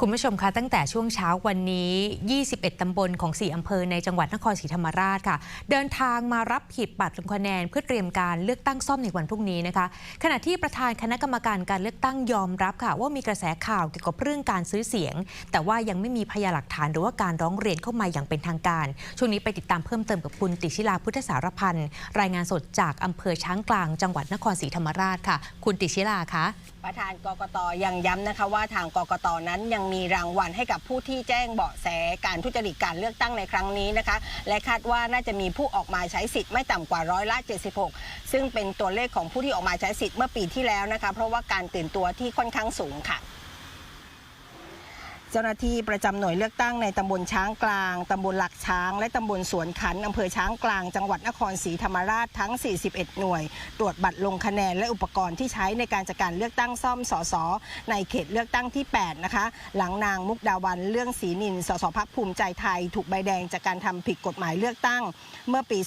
คุณผู้ชมคะตั้งแต่ช่วงเช้าวันนี้ 21 ตำบลของ 4 อำเภอในจังหวัดนครศรีธรรมราชค่ะ เดินทางมารับหีบบัตรลงคะแนนเพื่อเตรียมการเลือกตั้งซ่อมในวันพรุ่งนี้นะคะ ขณะที่ประธานคณะกรรมการการเลือกตั้งยอมรับค่ะ ว่ามีกระแสข่าวเกี่ยวกับเรื่องการซื้อเสียง แต่ว่ายังไม่มีพยานหลักฐานหรือว่าการร้องเรียนเข้ามาอย่างเป็นทางการ ช่วงนี้ไปติดตามเพิ่มเติมกับคุณติชิลาพุทธสารพันธ์รายงานสดจากอำเภอช้างกลาง จังหวัดนครศรีธรรมราชค่ะ คุณติชิลาคะประธานกกตยังย้ำนะคะว่าทางกกตนั้นยังมีรางวัลให้กับผู้ที่แจ้งเบาะแสการทุจริตการเลือกตั้งในครั้งนี้นะคะ และคาดว่าน่าจะมีผู้ออกมาใช้สิทธิ์ไม่ต่ำกว่าร้อยละ 76 ซึ่งเป็นตัวเลขของผู้ที่ออกมาใช้สิทธิ์เมื่อปีที่แล้วนะคะ เพราะว่าการตื่นตัวที่ค่อนข้างสูงค่ะ จ้าหน้าที่ประจำหน่วยเลือกตั้งในตำบลช้างกลาง ตำบลหลักช้าง และตำบลสวนขันอำเภอช้างกลาง จังหวัดนครศรีธรรมราชทั้ง 41 หน่วย ตรวจบัตรลงคะแนนและอุปกรณ์ที่ใช้ในการจัดการเลือกตั้งซ่อมสสในเขตเลือกตั้งที่ 8 นะคะ หลังนางมุกดาวันเรื่องศรีนินสสพักภูมิใจไทย ถูกใบแดงจากการทำผิดกฎหมายเลือกตั้ง เมื่อปี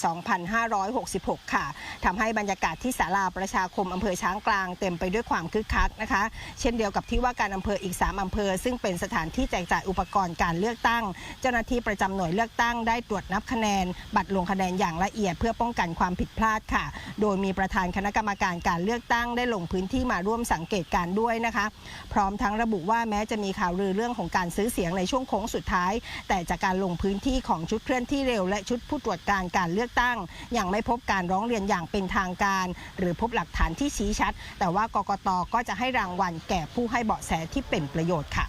2566 ค่ะทำให้บรรยากาศที่ศาลาประชาคมอำเภอช้างกลางเต็มไปด้วยความคึกคักนะคะ เช่นเดียวกับที่ว่าการอำเภออีก 3อำเภอซึ่งเป็นสถานที่ที่แจกจ่ายอุปกรณ์การเลือกตั้ง เจ้าหน้าที่ประจำหน่วยเลือกตั้งได้ตรวจนับคะแนน บัตรลงคะแนนอย่างละเอียดเพื่อป้องกันความผิดพลาดค่ะ โดยมีประธานคณะกรรมการการเลือกตั้งได้ลงพื้นที่มาร่วมสังเกตการด้วยนะคะ พร้อมทั้งระบุว่าแม้จะมีข่าวลือเรื่องของการซื้อเสียงในช่วงโค้งสุดท้าย แต่จากการลงพื้นที่ของชุดเคลื่อนที่เร็ว และชุดผู้ตรวจการการเลือกตั้ง ยังไม่พบการร้องเรียนอย่างเป็นทางการ หรือพบหลักฐานที่ชี้ชัด แต่ว่ากกตก็จะให้รางวัลแก่ผู้ให้เบาะแสที่เป็นประโยชน์ค่ะ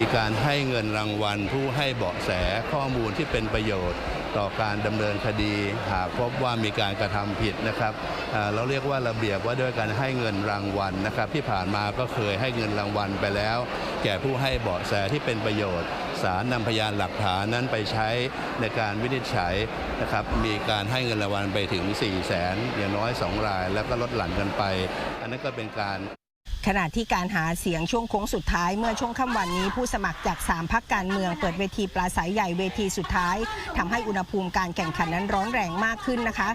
มีการให้เงินรางวัลผู้ให้เบาะแสข้อมูลที่เป็นประโยชน์ ต่อการดำเนินคดี หากพบว่ามีการกระทำผิดนะครับเราเรียกว่าระเบียบว่าด้วยการให้เงินรางวัลนะครับ ที่ผ่านมาก็เคยให้เงินรางวัลไปแล้ว แก่ผู้ให้เบาะแสที่เป็นประโยชน์ศาลนำพยานหลักฐานนั้นไปใช้ในการวินิจฉัยนะครับ มีการให้เงินรางวัลไปถึง 4 0 0แสนอย่างน้อย 2 ราย แล้วก็ลดหลั่นกันไป อันนั้นก็เป็นการ ขณะที่การหาเสียงช่วงโค้งสุดท้ายเมื่อช่วงค่ำวันนี้ผู้สมัครจาก 3พักการเมืองเปิดเวทีปราศัยใหญ่เวทีสุดท้ายทำให้อุณหภูมิการแข่งขันนั้นร้อนแรงมากขึ้นนะคะ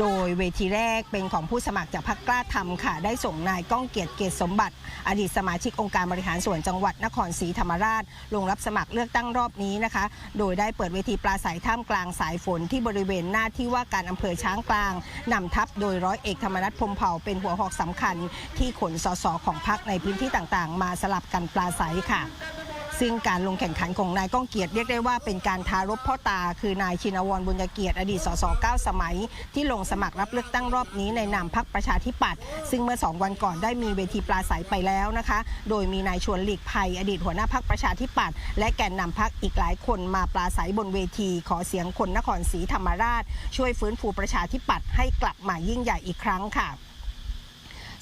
โดยเวทีแรกเป็นของผู้สมัครจากพักกล้าทำค่ะ ได้ส่งนายก้องเกียรติเกษสมบัติ อดีตสมาชิกองค์การบริหารส่วนจังหวัดนครศรีธรรมราช ลงรับสมัครเลือกตั้งรอบนี้นะคะ โดยได้เปิดเวทีปราศัยท่ามกลางสายฝนที่บริเวณหน้าที่ว่าการอำเภอช้างกลางนำทัพโดยร้อยเอกธรรมนัฐพรมเผ่าเป็นหัวหอกสำคัญที่ขนสสของพรรคในพื้นที่ต่างๆ มาสลับกันปราศัยค่ะ ซึ่งการลงแข่งขันของนายก้องเกียรติเรียกได้ว่าเป็นการทารบพ่อตา คือนายชินวรบุญเกียรติอดีตสสเก้าสมัย ที่ลงสมัครรับเลือกตั้งรอบนี้ในนามพักประชาธิปัตย์ซึ่งเมื่อสองวันก่อนได้มีเวทีปราศัยไปแล้วนะคะ โดยมีนายชวนหลีกภัยอดีตหัวหน้าพักประชาธิปัตย์และแกนนำพักอีกหลายคนมาปราศัยบนเวที ขอเสียงคนนครศรีธรรมราช ช่วยฟื้นฟูประชาธิปัตย์ให้กลับมายิ่งใหญ่อีกครั้งค่ะ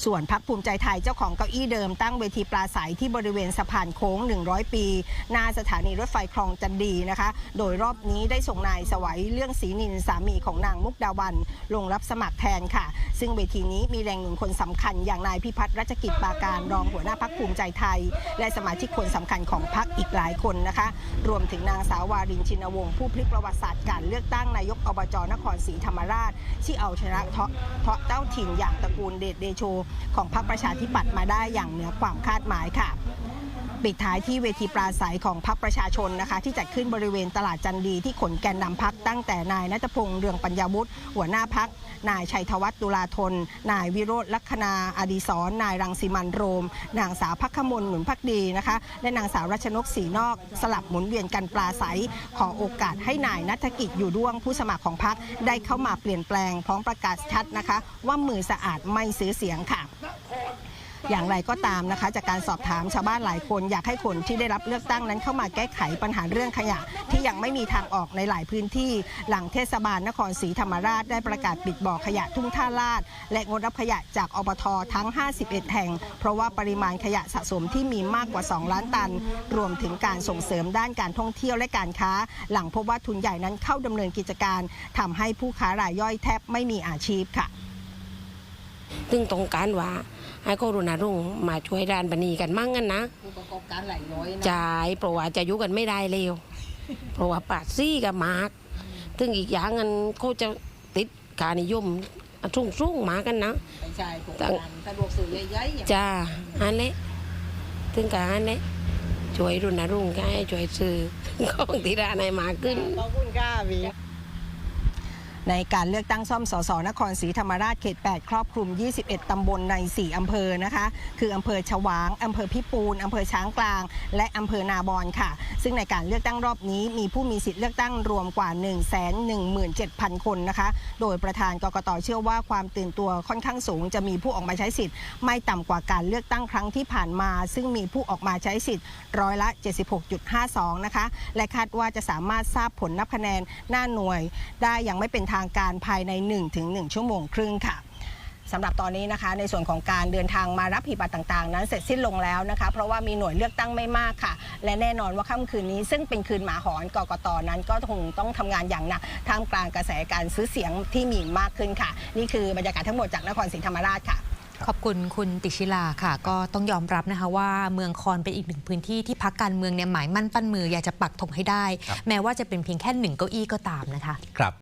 ส่วนพักภูมิใจไทยเจ้าของเก้าอี้เดิมตั้งเวทีปราศัยที่บริเวณสะพานโค้ง 100 ปี หน้าสถานีรถไฟคลองจันดีนะคะ โดยรอบนี้ได้ส่งนายสวัยเรื่องศรีนินสามีของนางมุกดาวันลงรับสมัครแทนค่ะ ซึ่งเวทีนี้มีแรงหนุนคนสำคัญ อย่างนายพิพัฒน์รัชกิจปาการรองหัวหน้าพักภูมิใจไทย และสมาชิกคนสำคัญของพักอีกหลายคนนะคะ รวมถึงนางสาววารินชินวงศ์ผู้พลิกประวัติศาสตร์การเลือกตั้งนายกอบจนครศรีธรรมราช ที่เอาชนะเทาะเทาะเจ้าถิ่นอย่างตระกูลเดชเดโชของพรรคประชาธิปัตย์มาได้อย่างเหนือความคาดหมายค่ะ ปิดท้ายที่เวทีปราศัยของพรรคประชาชนนะคะ ที่จัดขึ้นบริเวณตลาดจันดีที่ขนแกนนำพักตั้งแต่นายนัทพงษ์เรืองปัญญาวุฒิหัวหน้าพักนายชัยธวัฒน์ตุลาธน นายวิโรธลัคนาอดีศรนายรังสิมันโรม นางสาวพักขมลหนุนพักดีนะคะ และนางสาวรัชนกศรีนอก สลับหมุนเวียนกันปราศัย ขอโอกาสให้นายนัฐกิจอยู่ด้วงผู้สมัครของพักได้เข้ามาเปลี่ยนแปลงพร้อมประกาศชัดนะคะ ว่ามือสะอาดไม่ซื้อเสียงค่ะ อย่างไรก็ตามนะคะ จากการสอบถามชาวบ้านหลายคนอยากให้คนที่ได้รับเลือกตั้งนั้นเข้ามาแก้ไขปัญหาเรื่องขยะ ที่ยังไม่มีทางออกในหลายพื้นที่ หลังเทศบาลนครศรีธรรมราชได้ประกาศปิดบ่อขยะทุ่งท่าลาด และงดรับขยะจากอบททั้ง 51 แห่ง เพราะว่าปริมาณขยะสะสมที่มีมากกว่า 2 ล้านตัน รวมถึงการส่งเสริมด้านการท่องเที่ยวและการค้า หลังพบว่าทุนใหญ่นั้นเข้าดำเนินกิจการทำให้ผู้ค้ารายย่อยแทบไม่มีอาชีพค่ะซึ่งตรงการว่า ให้ก็รณรงค์มาช่วยด้านปณีกันมั่งกันนะผู้ประกอบการหลายร้อยจ่ายเพราะว่าจะอยู่กันไม่ได้เร็วเพราะว่าปาดซี่กับมากถึงอีกอย่างนั้นเขาจะติดการนิยมสุ่งสุ่งๆมากันนะไม่ใช่โครงตั้การงสะดวกซื้อใหญ่ๆอย่างจ้าอันเละถึงการเนี่ยช่วยรุนรุ่งค์ให้ช่วยซื้อของที่ร้านให้มากขึ้น ในการเลือกตั้งซ่อมสสนครศรีธรรมราชเขต 8 ครอบคลุม 21 ตำบลใน 4 อำเภอนะคะ คืออำเภอฉวาง อำเภอพิปูน อำเภอช้างกลาง และอำเภอนาบอนค่ะ ซึ่งในการเลือกตั้งรอบนี้มีผู้มีสิทธิ์เลือกตั้งรวมกว่า 117,000 คนนะคะ โดยประธานกกตเชื่อว่าความตื่นตัวค่อนข้างสูง จะมีผู้ออกมาใช้สิทธิ์ไม่ต่ำกว่าการเลือกตั้งครั้งที่ผ่านมา ซึ่งมีผู้ออกมาใช้สิทธิ์ร้อยละ 76.52 นะคะ และคาดว่าจะสามารถทราบผลนับคะแนนหน้าหน่วยได้อย่างไม่เป็นทางการภายใน 1-1 ชั่วโมงครึ่งค่ะสำหรับตอนนี้นะคะ ในส่วนของการเดินทางมารับหีบบัตรต่างๆ นั้นเสร็จสิ้นลงแล้วนะคะ เพราะว่ามีหน่วยเลือกตั้งไม่มากค่ะ และแน่นอนว่าค่ำคืนนี้ ซึ่งเป็นคืนหมาหอนกกตนั้น ก็คงต้องทำงานอย่างหนักท่ามกลางกระแสการซื้อเสียงที่มีมากขึ้นค่ะ นี่คือบรรยากาศทั้งหมดจากนครศรีธรรมราชค่ะขอบคุณคุณติชิลาค่ะ ก็ต้องยอมรับนะคะว่าเมืองคอนเป็นอีกหนึ่งพื้นที่ที่พักการเมืองเนี่ยหมายมั่นปั้นมืออยากจะปักธงให้ได้ แม้ว่าจะเป็นเพียงแค่หนึ่งเก้าอี้ก็ตามนะคะ ครับ